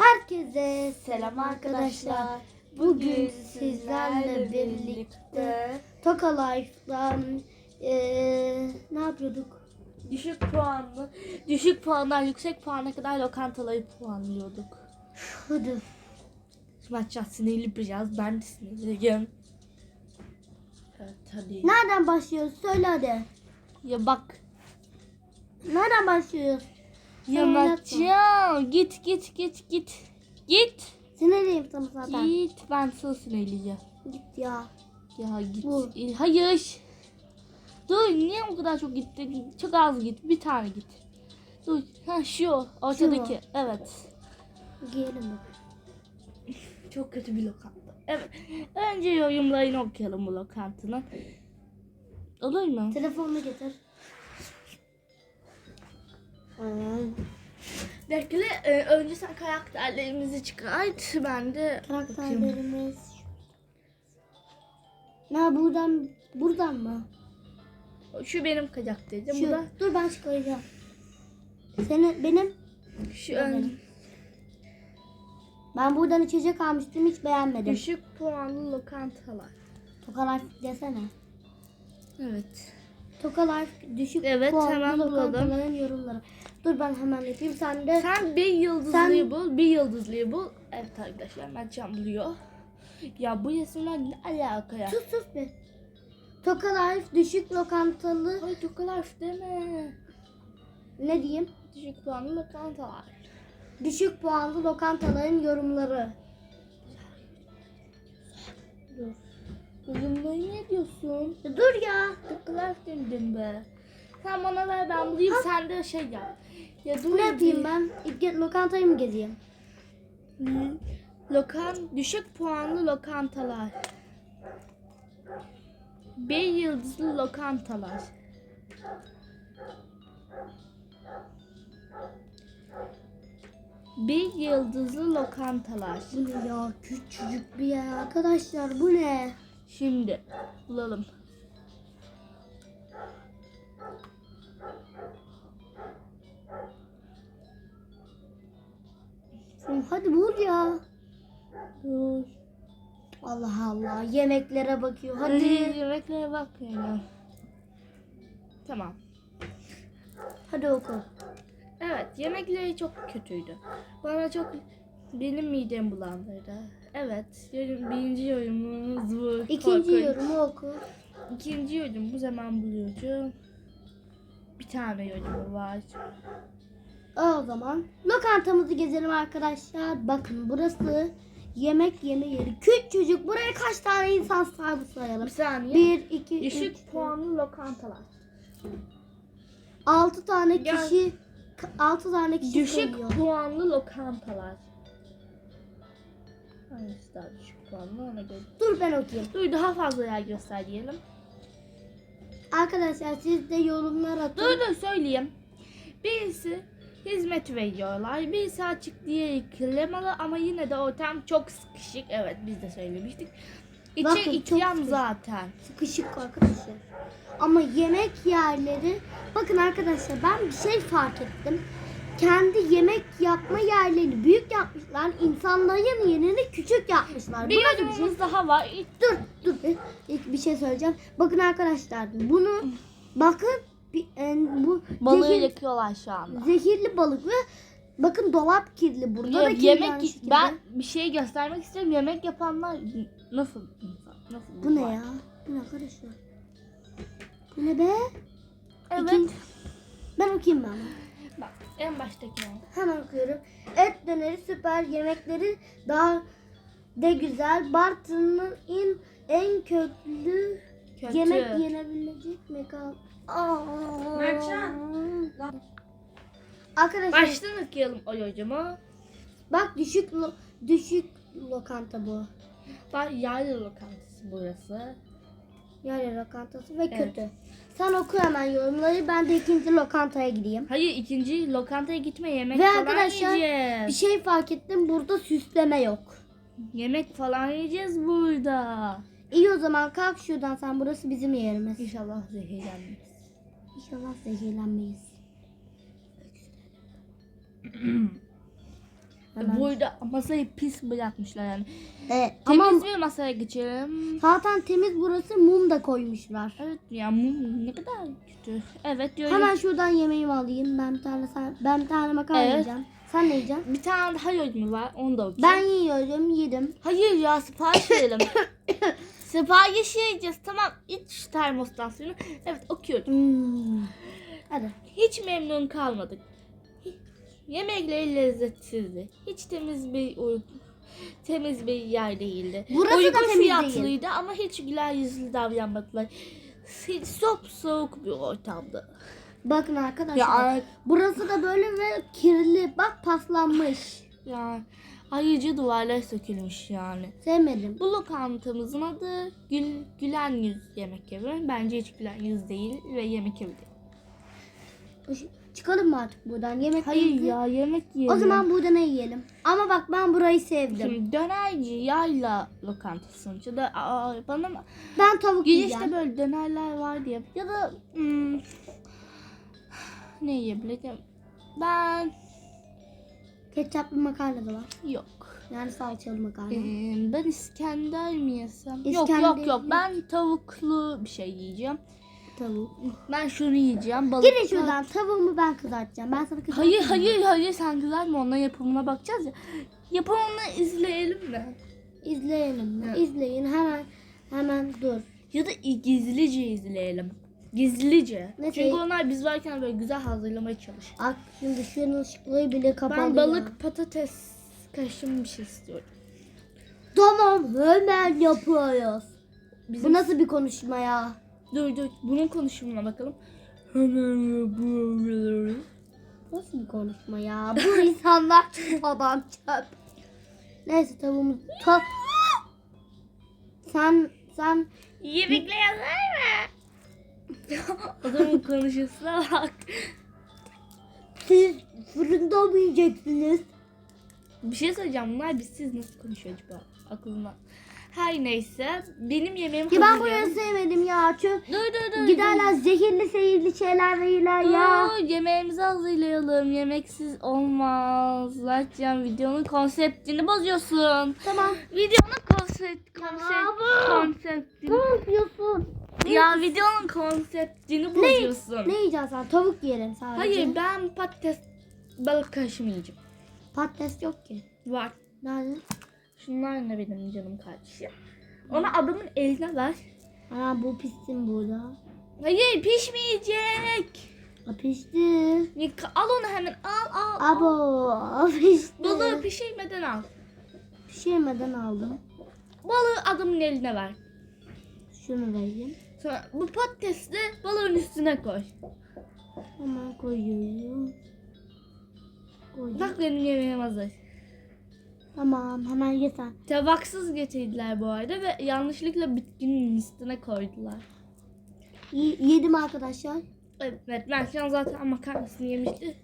Herkese selam arkadaşlar. Bugün sizlerle birlikte Toka Life'dan eee, ne yapıyorduk? Düşük puanlı, düşük puandan yüksek puana kadar lokantaları puanlıyorduk. Hadi. Açacağız, sinirli yapacağız. Ben de sinirliyim. Evet hadi. Nereden başlıyoruz? Söyle hadi. Ya bak. Nereden başlıyoruz? Ya Sen Mertcan. Git git git git. Git. Sinirliyim sana zaten. Git. Ben sana sinirleyeceğim. Git ya. Ya git. Bu. E, Hayır. Dur niye o kadar çok gitti? Çok az git. Bir tane git. Dur. Ha şu. Ortadaki. Evet. Giyelim bak. Çok kötü bir lokanta. Evet. Önce yorumlarını okuyalım bu lokantanın. Olur mu? Telefonunu getir. Bekle. e, önce sen karakterlerimizi çıkart. Ben de bakayım. Karakterlerimiz. Ne buradan buradan mı? Şu benim karakterim. Bu Şu, da dur ben çıkaracağım. Senin benim şu ön, ben buradan içecek almıştım hiç beğenmedim. düşük puanlı lokantalar. Toka Life desene. Evet. Toka Life düşük Evet, puanlı hemen lokantaların yorumları. Dur ben hemen yapayım. Sen de Sen bir yıldızlıyı Sen- bul. Bir yıldızlıyı bul. Evet arkadaşlar ben can buluyor. Ya bu resimler ne alaka ya? sus sus bir. Toka Life düşük lokantalı Ay çok kadar deme. ne diyeyim? Düşük puanlı lokantalar. Düşük puanlı lokantaların yorumları. Dur. Yorumları ne diyorsun? Ya Dur ya. Kadar demedin be. Sen bana ver ben bulayım sen de şey yap. Ya dur Ne yapayım ben? İlk lokantayı mı gezeyim? Lokan düşük puanlı lokantalar. Bir yıldızlı lokantalar. Bir yıldızlı lokantalar. Bu ne ya? Küçücük bir yer arkadaşlar. Bu ne? Şimdi bulalım. Hadi bul ya. Dur. Allah Allah. Yemeklere bakıyor. Hadi Hadi. yemeklere bak yani. Tamam. Hadi oku. Evet yemekleri çok kötüydü. Bana çok benim midem bulandırdı. Evet yorum, birinci yorumumuz bu. İkinci Korkunç. yorumu oku. İkinci yorum bu zaman bulucu. Bir tane yorumu var. O zaman lokantamızı gezelim arkadaşlar. Bakın burası yemek yeme yeri. Küçücük. Buraya kaç tane insan sahibi sayalım? Bir saniye. Bir, iki, Düşük üç, puanlı lokantalar. altı tane Gel. kişi altı tane kişi Düşük sayıyor. puanlı lokantalar. Hangisi daha düşük puanlı ona göre. Dur ben okuyayım. Dur daha fazla yer göster diyelim. Arkadaşlar siz de yorumlar atın. Dur dur söyleyeyim. Birisi hizmet veriyorlar. Birisi açık diye klemalı ama yine de ortam çok sıkışık. Evet biz de söylemiştik. İçi Bakın, ikram zaten. Sıkışık arkadaşlar. Ama yemek yerleri bakın arkadaşlar ben bir şey fark ettim. Kendi yemek yapma yerlerini büyük yapmışlar. insanların yerini küçük yapmışlar. Bir Bu nasıl bir şey? daha var. Dur dur ilk bir şey söyleyeceğim. Bakın arkadaşlar bunu bakın bir- e, bu Balığı zehir- yakıyorlar şu anda. zehirli balık ve bakın dolap kirli. Burada da Ye- kirli aynı yemek şekilde. ben bir şey göstermek istiyorum. Yemek yapanlar nasıl insan? Nasıl Bu ne ya? Bu ne arkadaşlar? Bu ne be? Evet. İkinci- Ben okuyayım ben. En baştaki? Hemen okuyorum. Et döneri süper, yemekleri daha de güzel. Bartın'ın en, en köklü Kötü. yemek yenebilecek mekan. Aa. Mertcan. Arkadaşlar Baştan okuyalım o yorumu. bak düşük lo- düşük lokanta bu. Bak yaylı lokantası burası. Yani lokantası ve Evet. kötü. Sen oku hemen yorumları. Ben de ikinci lokantaya gideyim. Hayır ikinci lokantaya gitme yemek Ve falan arkadaşlar, yiyeceğiz. Bir şey fark ettim. Burada süsleme yok. Yemek falan yiyeceğiz burada. İyi o zaman kalk şuradan sen. Burası bizim yerimiz. İnşallah zehirlenmeyiz. İnşallah zehirlenmeyiz. Hemen. Burada masayı pis bırakmışlar yani. Evet, Temiz ama bir masaya geçelim. zaten temiz burası mum da koymuşlar. Evet ya mum ne kadar kötü. Evet diyorum. Hemen şuradan yemeğimi alayım. Ben bir tane sen, ben bir tane makarna Evet. yiyeceğim. Sen ne yiyeceksin? Bir tane daha yorumu var. Onu da okuyayım. Ben yiyorum, yedim. Hayır ya sipariş verelim. sipariş yiyeceğiz. Tamam iç termostan suyunu. Evet okuyorum. Hmm. Hadi. Hiç memnun kalmadık. Yemekleri lezzetsizdi. Hiç temiz bir uy- temiz bir yer değildi. Burası da Uygun değil. fiyatlıydı ama hiç güler yüzlü davranmadılar. Hiç sop soğuk bir ortamdı. Bakın arkadaşlar. Ya, Burası da böyle ve kirli. Bak paslanmış. ya ayıcı duvarlar sökülmüş yani. Sevmedim. Bu lokantamızın adı Gül, Gülen Yüz Yemek Evi. Bence hiç Gülen Yüz değil ve yemek evi değil. Çıkalım mı artık buradan? Yemek Hayır ya yemek yiyelim. O zaman burada ne yiyelim? Ama bak ben burayı sevdim. Şimdi dönerci yayla lokantası sonuçta da aa, bana mı- Ben tavuk girişte yiyeceğim. böyle dönerler var diye ya da hmm, ne yiyebilirim ben Ketçaplı makarna da var. yok Yani salçalı makarna. Ee, ben İskender mi yesem yok İskender yok yok mi? ben tavuklu bir şey yiyeceğim Tavuk. ben şunu yiyeceğim balık Girin şuradan. Tavuğumu ben kızartacağım. Ben sana kızartayım. hayır hayır hayır sen mi onların yapımına bakacağız ya yapımını izleyelim mi İzleyelim. Evet. İzleyin. Hemen hemen dur. Ya da gizlice izleyelim. Gizlice. Ne Çünkü şey- onlar biz varken böyle güzel hazırlamaya çalışıyor. Ak şimdi şunun ışıklığı bile kapalı. Ben ya. balık patates karışımı bir şey istiyorum. Tamam hemen yapıyoruz. Bizim... Bu nasıl bir konuşma ya? Dur dur bunun konuşumuna bakalım. Nasıl bir konuşma ya? Bu insanlar adam çöp. Neyse tavuğumuz... Ta... Sen sen Yemekle yazar mı? Adamın konuşusuna bak. siz fırında mı yiyeceksiniz? Bir şey söyleyeceğim. Bunlar biz siz nasıl konuşuyor acaba? Aklımda. Her neyse. Benim yemeğim Ya ben hazır. burayı sevmedim ya. Çöp. Dur dur dur. Giderler zehirli seyirli şeyler verirler ya. Dur, yemeğimizi hazırlayalım. Yemeksiz olmaz. Zaten videonun konseptini bozuyorsun. Tamam. Videonun konsept konsept konseptini. Ne yapıyorsun? Ya videonun konseptini bozuyorsun. Ne yiyeceksin sen? Tavuk yiyelim sadece. Hayır ben patates balık karışımı yiyeceğim. Patates yok ki. Var. Nerede? Şunlar ne benim canım kardeşim. Ona adamın eline ver. Aa bu pişsin burada. Hayır pişmeyecek. Ha, pişti. Yıka- Al onu hemen al al. al. Abo pişti. Balığı pişirmeden al. Pişirmeden aldım. Balığı adamın eline ver. Şunu vereyim. Sonra bu patatesi de balığın üstüne koy. Hemen koyuyorum. Koydum. Bak benim yemeğim hazır. Tamam hemen ye sen. Tabaksız getirdiler bu arada ve yanlışlıkla bitkinin üstüne koydular. Y- yedim arkadaşlar. Evet ben şu an zaten makarnasını yemiştim.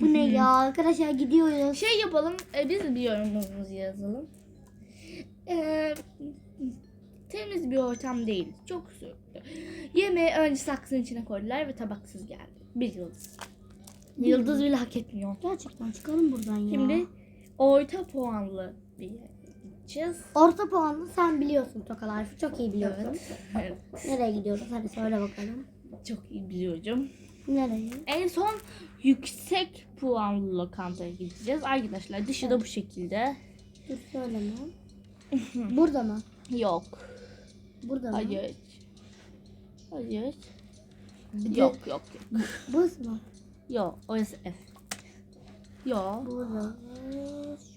Bu ne ya arkadaşlar gidiyoruz. şey yapalım e, biz bir yorumumuzu yazalım. E, temiz bir ortam değil. Çok sürdü. Yemeği önce saksının içine koydular ve tabaksız geldi. Bir yıldız. Yıldız bile hak etmiyor. Gerçekten çıkalım buradan ya. Şimdi orta puanlı bir yere gideceğiz. Orta puanlı sen biliyorsun Toka Life'ı çok iyi biliyorsun. Evet. Nereye gidiyoruz? Hadi söyle bakalım. Çok iyi biliyorum. Nereye? En son yüksek puanlı lokantaya gideceğiz. Arkadaşlar dışı da bu şekilde. Dur söyleme. Burada mı? Yok. Burada mı? Hayır. Hayır. Yok yok yok. Burası mı? Yok orası F. Yok. Burada.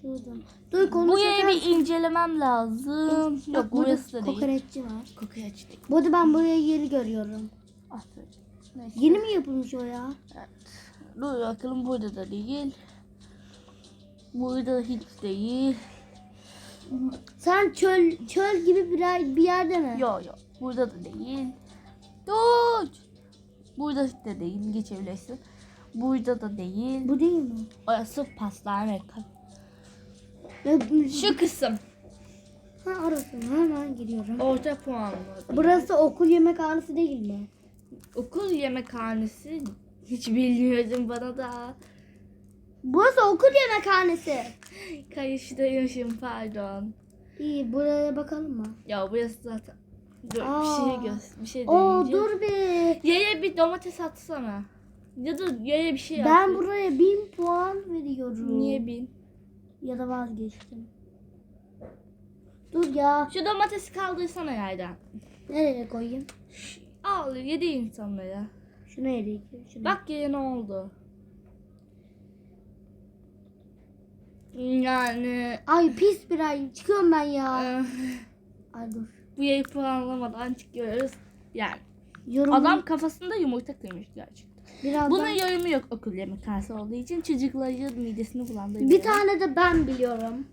Şurada. Dur Bu konuşurken. yeri bir incelemem lazım. Yok burada burası da değil. kokoreççi var. Kokoreç değil. Bu arada ben burayı yeni görüyorum. Aferin. Neyse. Yeni mi yapılmış o ya? Evet. Dur bakalım burada da değil. Burada hiç değil. Sen çöl çöl gibi bir, bir yerde mi? Yok yok. Burada da değil. Dur. Burada da değil. Geçebilirsin. Burada da değil. Bu değil mi? Orası pastane. Şu kısım. Ha orası mı? Hemen gidiyorum. Orta puanlı. Burası okul yemekhanesi değil mi? Okul yemekhanesi hiç bilmiyordum bana da. Burası okul yemekhanesi. Kayıştaymışım pardon. İyi buraya bakalım mı? Ya burası zaten. Dur Aa. bir şey göz, bir şey Oo deneyeceğim. dur bir. Yaya bir domates atsana. Ya da yaya bir şey yap. Ben buraya bin puan veriyorum. Niye bin? Ya da vazgeçtim. Dur ya. Şu domatesi kaldırsana yerden. Nereye koyayım? Al yedi insanlara. Nereye koyayım? Şunu. Bak yaya ne oldu. Yani Ay pis bir ay. Çıkıyorum ben ya. eh, Ay dur. bu yayı puanlamadan çıkıyoruz. Yani Yorum adam kafasında yumurta kırmış gerçekten. Birazdan. Bunun yorumu yok okul yemekhanesi olduğu için çocukların midesini bulandırıyor. Bir tane de ben biliyorum.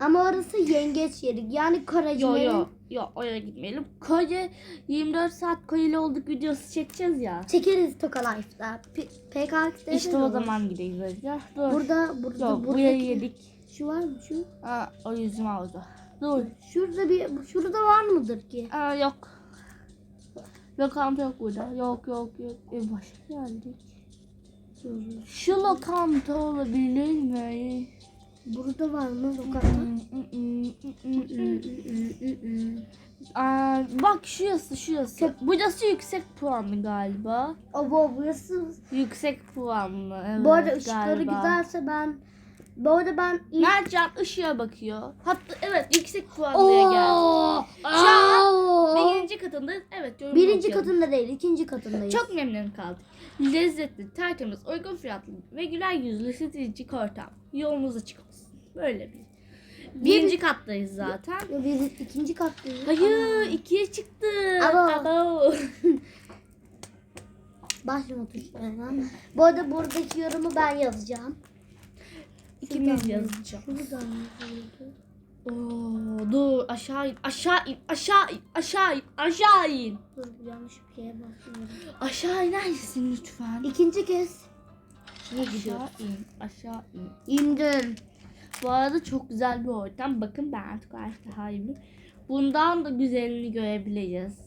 Ama orası yengeç yeri. Yani Yo Karaciğer'in. yo yo oraya gitmeyelim. Koca 24 saat koyulu olduk videosu çekeceğiz ya. Çekeriz Toka Life'da. PKX'de İşte o zaman gideyiz Özca. Dur. Burada, burada, Yok buradaki- burayı yedik. Şu var mı şu? Aa, o yüzüm aldı. Dur. Şurada bir, şurada var mıdır ki? Aa, yok. Lokanta yok burada. Yok yok yok. E, başka geldik. Şu lokanta olabilir mi? Burada var mı lokanta? Aa, bak şurası şurası. Burası yüksek puanlı galiba. Abo burası. Yüksek puanlı. Evet, bu arada ışıkları galiba. güzelse ben bu arada ben ilk Mertcan ışığa bakıyor. Hatta evet yüksek puanlıya geldi. Şu an birinci katındayız. Evet yorum Birinci okuyalım. katında değil, ikinci katındayız. Çok memnun kaldık. Lezzetli, tertemiz, uygun fiyatlı ve güler yüzlü stratejik ortam. Yolunuz açık olsun. Böyle bir. Birinci kattayız zaten. Ya Biz ikinci kattayız. Hayır, ikiye çıktı. Abo. Abo. Başlama tuşlarına. Bu arada buradaki yorumu ben yazacağım. Şuradan yazacağım. Şuradan yazıyordu. Oo, dur aşağı in, aşağı in, aşağı in, aşağı in, aşağı in. Dur yanlış bir şeye basıyorum. Aşağı iner misin lütfen? İkinci kez. Niye? Aşağı in, aşağı in. İndim. Bu arada çok güzel bir ortam. Bakın ben artık artık sahibi. Bundan da güzelini görebileceğiz.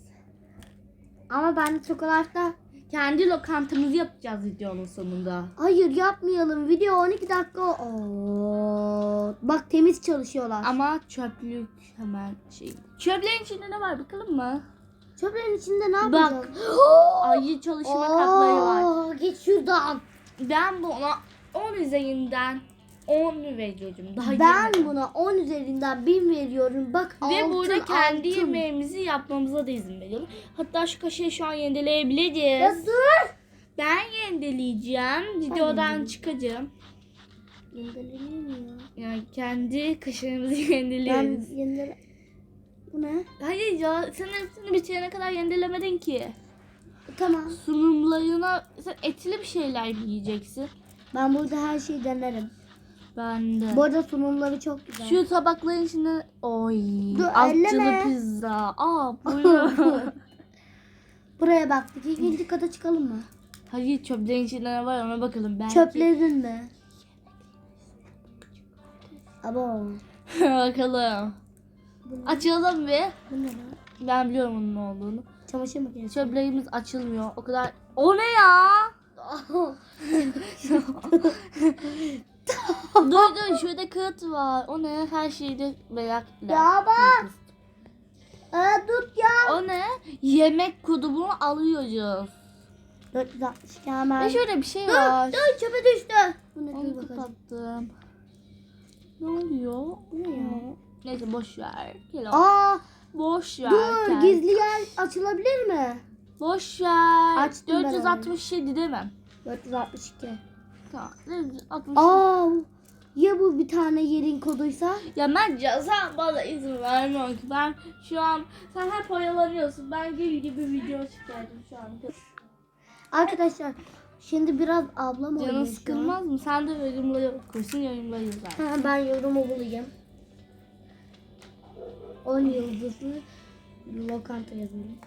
Ama ben de çikolatata Kendi lokantamızı yapacağız videonun sonunda. Hayır yapmayalım. Video 12 dakika. Oo. Bak temiz çalışıyorlar. Ama çöplük hemen şey. Çöplerin içinde ne var bakalım mı? Çöplerin içinde ne Bak. yapacağız? Ayı çalışma katları var. Oo, Git şuradan. Ben buna 10 üzerinden 10 veriyorum. Daha Ben yemedim. buna 10 üzerinden 1000 veriyorum. Bak Ve altın, burada kendi altın. yemeğimizi yapmamıza da izin veriyorum. Hatta şu kaşığı şu an Ya yendeleyebiliriz. dur. Ben yendeleyeceğim. Videodan yendeleyeyim. çıkacağım. Yendeleniyor ya? Yani kendi kaşığımızı Ben yendeliyoruz. yendele... Bu ne? Hayır ya sen hepsini bitirene kadar yendelemedin ki. Tamam. Sunumlarına sen etli bir şeyler yiyeceksin. Ben burada her şeyi denerim. Ben de. Bu arada sunumları çok güzel. Şu tabakların içinde oy Dur, elleme. pizza. Aa buyurun. Buraya baktık. İkinci kata çıkalım mı? Hayır çöplerin içinde ne var ona bakalım. Belki... Çöpledin mi? Abo. bakalım. Açalım bir. Bu ne lan? Ben biliyorum onun ne olduğunu. Çamaşır makinesi. Çöplerimiz açılmıyor. O kadar. O ne ya? dur dur şurada kağıt var. O ne? Her şeyde merak Ya bak. Aa, tut ya. O ne? Yemek kodunu alıyoruz. 462 Ve hemen. şöyle bir şey Dur, var. dur çöpe düştü. Bu ne Onu dur bakalım. kapattım. Ne oluyor? Ne ya? Neyse boş ver. Gel o. Aa, Boş ver. dur Kel. gizli yer açılabilir mi? Boş ver. Açtım ben onu. 467 demem. 462. Tamam. 467. Aa, ya bu bir tane yerin koduysa? Ya bence sen bana izin vermiyorsun ki. Ben şu an sen hep oyalanıyorsun. Ben gibi gibi video çıkardım şu an. Arkadaşlar şimdi biraz ablam oynuyor Canın sıkılmaz mı? Sen de yorumları okursun, yorumları yazar. Ha, ben yorumu bulayım. 10 yıldızlı lokanta yazıyorum.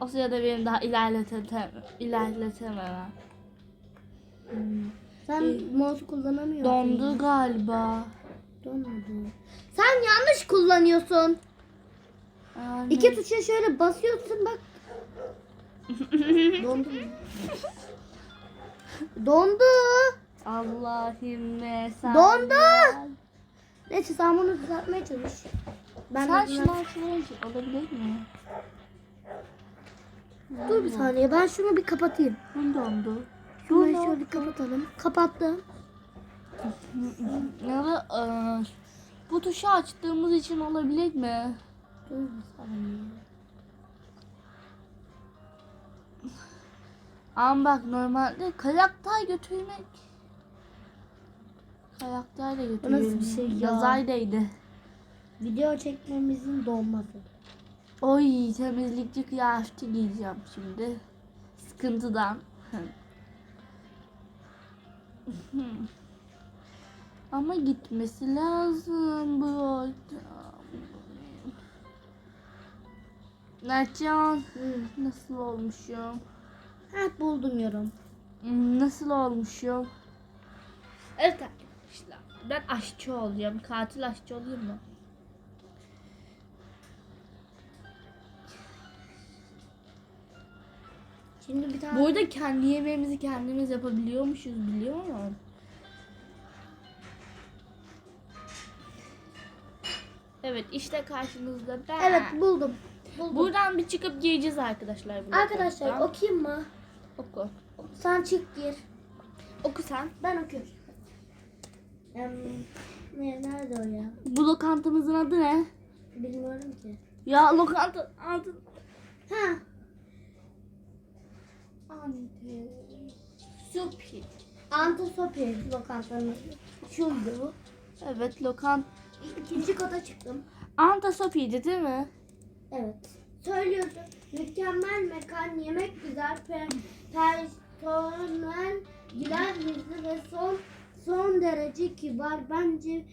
O sırada benim daha ilerletemem. ilerletemem. Sen mouse kullanamıyorsun. Dondu galiba. Donmadı. Sen yanlış kullanıyorsun. Yani... İki tuşa şöyle basıyorsun bak. Dondu? Dondu. Allahümme sen. Dondu. Neyse sen bunu düzeltmeye çalış. Ben Sen şunu açmayı olabilir mi? Dur bir saniye ben şunu bir kapatayım. Dondu. Şunu şöyle kapatalım. Kapattım. Ya da eee, bu tuşu açtığımız için olabilir mi? Dur bir saniye. Ama bak normalde karakter götürmek. Karakter de götürüyor. nasıl bir şey ya? Yazaydaydı. Video çekmemizin donması. Oy temizlikçi kıyafeti giyeceğim şimdi. Sıkıntıdan. Ama gitmesi lazım bu ortam. Mertcan nasıl olmuşum? Ha buldum yorum. Nasıl olmuşum? Evet arkadaşlar. Ben aşçı olacağım. Katil aşçı olayım mı? Şimdi bir tane Burada kendi yemeğimizi kendimiz yapabiliyormuşuz biliyor musun? Evet işte karşınızda ben. Evet buldum. Buldum. Buradan bir çıkıp gireceğiz arkadaşlar. bu Arkadaşlar okuyayım mı? Oku. Sen çık gir. Oku sen. Ben okuyorum. Ne, nerede o ya? Bu lokantamızın adı ne? Bilmiyorum ki. Ya lokanta adı. Ha. Ante. Supi. Antosopi lokantanın. Şuydu bu. Evet lokant. İkinci kata çıktım. Anta Sopi'ydi değil mi? Evet. Söylüyordu. Mükemmel mekan, yemek güzel, pe personel güler yüzlü ve son son derece kibar. Bence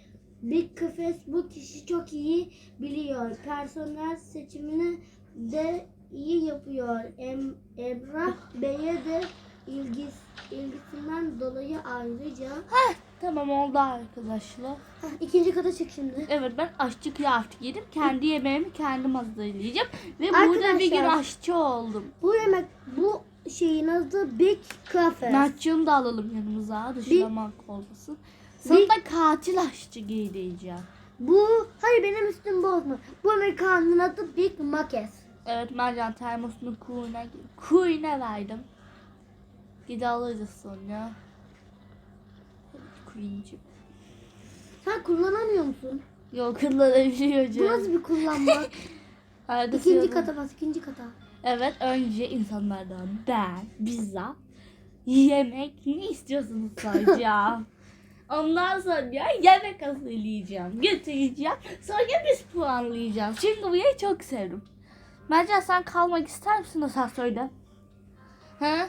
Big Kafes bu kişi çok iyi biliyor. Personel seçimini de iyi yapıyor. Em, Emrah Bey'e de ilgis, ilgisinden dolayı ayrıca. Heh, tamam oldu arkadaşlar. Heh, ikinci kata çık şimdi. Evet ben aşçı kıyafeti giydim. Kendi yemeğimi kendim hazırlayacağım. Ve burada bir gün Arkadaşlar. aşçı oldum. Bu yemek bu şeyin adı Big Cafe. Mertcan'ı da alalım yanımıza. Dışlamak olmasın. Sana Bir- da katil aşçı giydireceğim. Bu hayır benim üstüm bozma. Bu mekanın adı Big Makes. Evet Mercan termosunu kuyuna, kuyuna verdim. Gide alırız sonra. Evet, Kuyuncum. Sen kullanamıyor musun? Yok kullanabiliyor Bu nasıl bir kullanma? Arada ikinci sırada- kata bas, ikinci kata. Evet önce insanlardan ben bizzat yemek ne istiyorsunuz soracağım. Ondan sonra yemek hazırlayacağım, götüreceğim. Sonra biz puanlayacağız. Çünkü burayı çok sevdim. Mercan sen kalmak ister misin asansörde? He?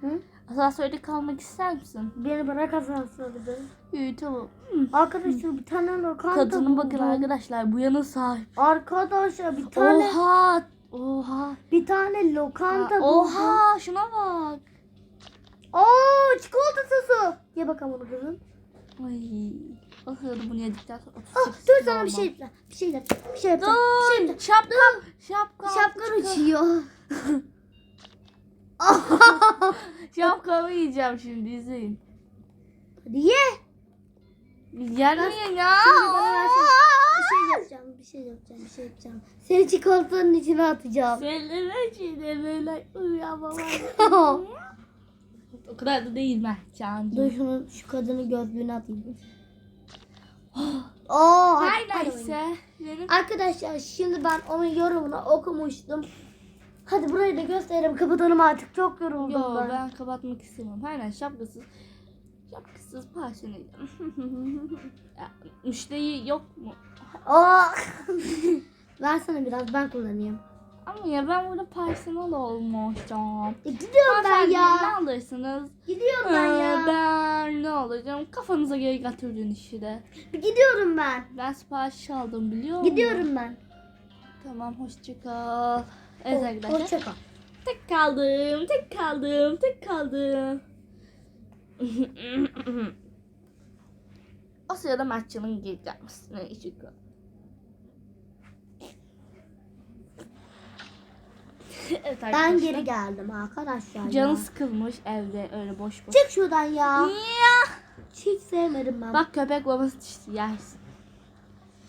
Hı? Asansörde kalmak ister misin? Beni bırak asansörde. İyi tamam. Arkadaşlar bir tane lokanta Kadının bakın buldum. arkadaşlar bu yana sahip. Arkadaşlar bir tane Oha! Oha! bir tane lokanta buldum. Oha! Şuna bak. Oo çikolata sosu. Ye bakalım onu kızım. Ay. Sırada bunu yedikten sonra 38 dur sana bir olmam. şey yapacağım. Bir şey yapacağım. Bir şey yapacağım. Bir şey Dur. yapacağım. Şapkam. Şapkam. Şapkan uçuyor. Şapkamı yiyeceğim şimdi izleyin. Hadi ye. Yermeyin ya. Şimdi bana. Bir şey yapacağım. Bir şey yapacağım. Bir şey yapacağım. Seni çikolatanın içine atacağım. Söyleme şimdi böyle uyuyamam. o kadar da değil Mertcan. Dur şunu şu kadını gözlüğüne atayım. Oo, Her hadi, neyse. Arkadaşlar şimdi ben onun yorumunu okumuştum. Hadi burayı da gösterelim kapatalım artık. Çok yoruldum Yo ben. ben kapatmak istemem. Aynen şapkasız. Şapkasız. Ya, Müşteri yok mu? Oo. Versene biraz ben kullanayım. Ama ya ben burada personel olmuştum. E, gidiyorum ben ya. Ne alırsınız? Gidiyorum ben Ee, ya. Ben ne alacağım? Kafanıza göre götürdün işi de. Gidiyorum ben. Ben sipariş aldım biliyor musun? Gidiyorum ben. Tamam hoşça kal. Evet arkadaşlar. Hoşça kal. Tek kaldım, tek kaldım, tek kaldım. o sırada Mertcan'ın geri gelmesine işi evet Ben arkadaşlar. geri geldim arkadaşlar. Canı ya. sıkılmış evde öyle boş boş. Çık şuradan ya. Ya. Hiç sevmedim ben. Bak köpek babası düştü yersin.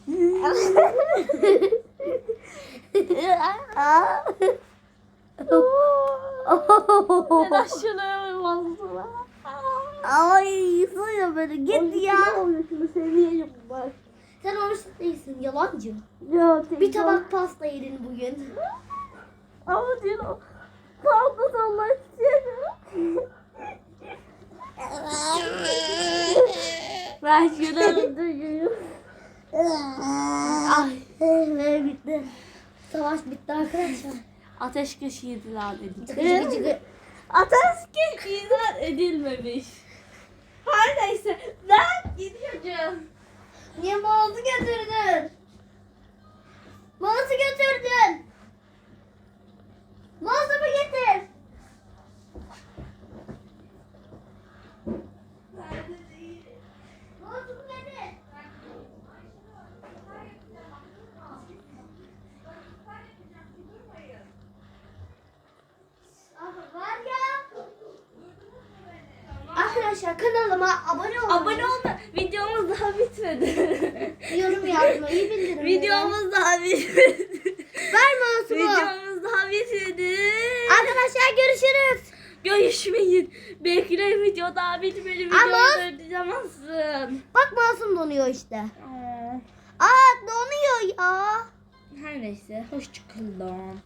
Neden şunu bozdular? Ay suya böyle git ya. Şunu seveyim bak. Sen oruç değilsin yalancı. Ya, Bir tabak pasta yedin bugün. Ama diyor. Kaldı Allah istiyorum. Ben şunu öldürüyorum. Ay ve bitti. Savaş bitti arkadaşlar. Ateşkes ilan edildi. Çıkıcı çıkıcı. Ateşkes ilan edilmemiş. Her neyse ben gidiyorum. Niye mouse'u götürdün? Mouse'u götürdün. Mouse'umu getir. Arkadaşlar kanalıma abone olun. Abone olma. Videomuz daha bitmedi. Yorum yazmayı bildirin. Videomuz daha bitmedi. Ver mouse'umu. Videomuz daha bitmedi. Arkadaşlar Belki de video daha bitmedi. Videoyu durduremezsin. Bak mouse'um donuyor işte. Aa, Aa donuyor ya. Her neyse. Hoşçakalın.